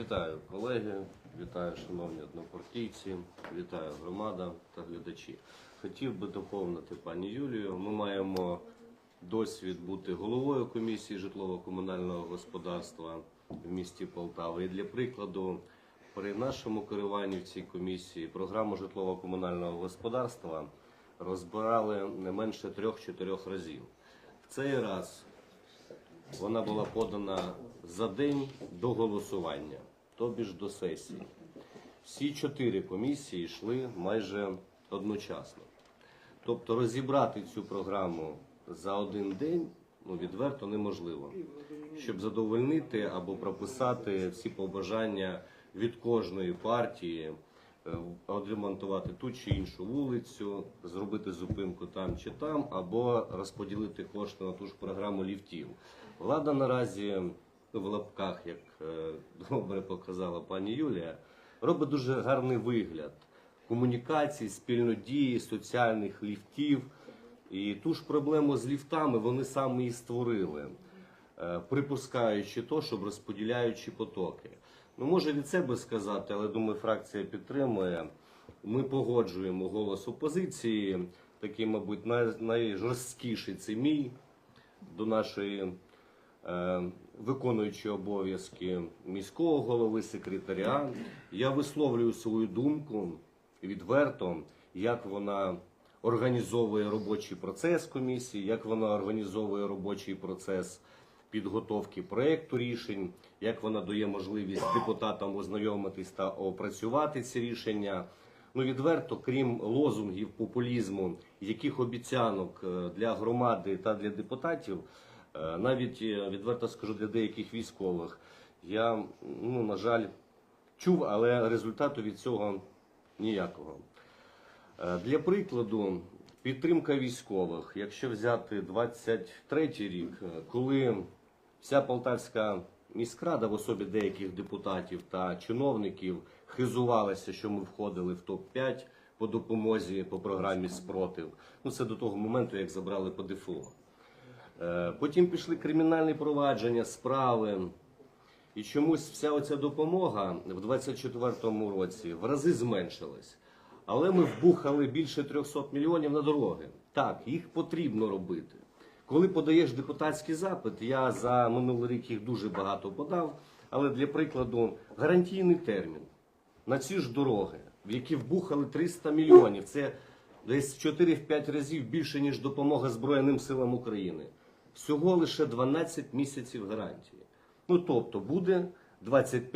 Вітаю колеги, вітаю шановні однопартійці, вітаю громада та глядачі. Хотів би доповнити пані Юлію. Ми маємо досвід бути головою комісії житлово-комунального господарства в місті Полтава. І для прикладу, при нашому керуванні в цій комісії програму житлово-комунального господарства розбирали не менше трьох-чотирьох разів. В цей раз вона була подана за день до голосування, тобі ж до сесії. Всі чотири комісії йшли майже одночасно. Тобто розібрати цю програму за один день ну, відверто неможливо, щоб задовольнити або прописати всі побажання від кожної партії, е, відремонтувати ту чи іншу вулицю, зробити зупинку там чи там, або розподілити кошти на ту ж програму ліфтів. Влада наразі ну, в лапках, як е, добре показала пані Юлія, робить дуже гарний вигляд комунікацій, спільнодії, соціальних ліфтів. І ту ж проблему з ліфтами вони самі і створили, е, припускаючи то, щоб розподіляючи потоки. Ну, може від себе сказати, але думаю, фракція підтримує. Ми погоджуємо голос опозиції, такий, мабуть, най- найжорсткіший це мій до нашої е, виконуючої обов'язки міського голови, секретаря. Я висловлюю свою думку відверто, як вона організовує робочий процес комісії, як вона організовує робочий процес підготовки проекту рішень, як вона дає можливість депутатам ознайомитись та опрацювати ці рішення. Ну відверто, крім лозунгів популізму, яких обіцянок е, для громади та для депутатів, е, навіть е, відверто скажу для деяких військових, я ну на жаль чув, але результату від цього ніякого. Для прикладу, підтримка військових, якщо взяти 23 рік, коли вся Полтавська міськрада в особі деяких депутатів та чиновників хизувалася, що ми входили в топ-5 по допомозі по програмі спротив. Ну це до того моменту, як забрали по ДФО. Е, Потім пішли кримінальні провадження, справи. І чомусь вся оця допомога в 24-му році в рази зменшилась. Але ми вбухали більше 300 мільйонів на дороги. Так, їх потрібно робити. Коли подаєш депутатський запит, я за минулий рік їх дуже багато подав, але для прикладу гарантійний термін на ці ж дороги, в які вбухали 300 мільйонів, це десь в 4-5 разів більше, ніж допомога Збройним силам України. Всього лише 12 місяців гарантії. Ну тобто буде 25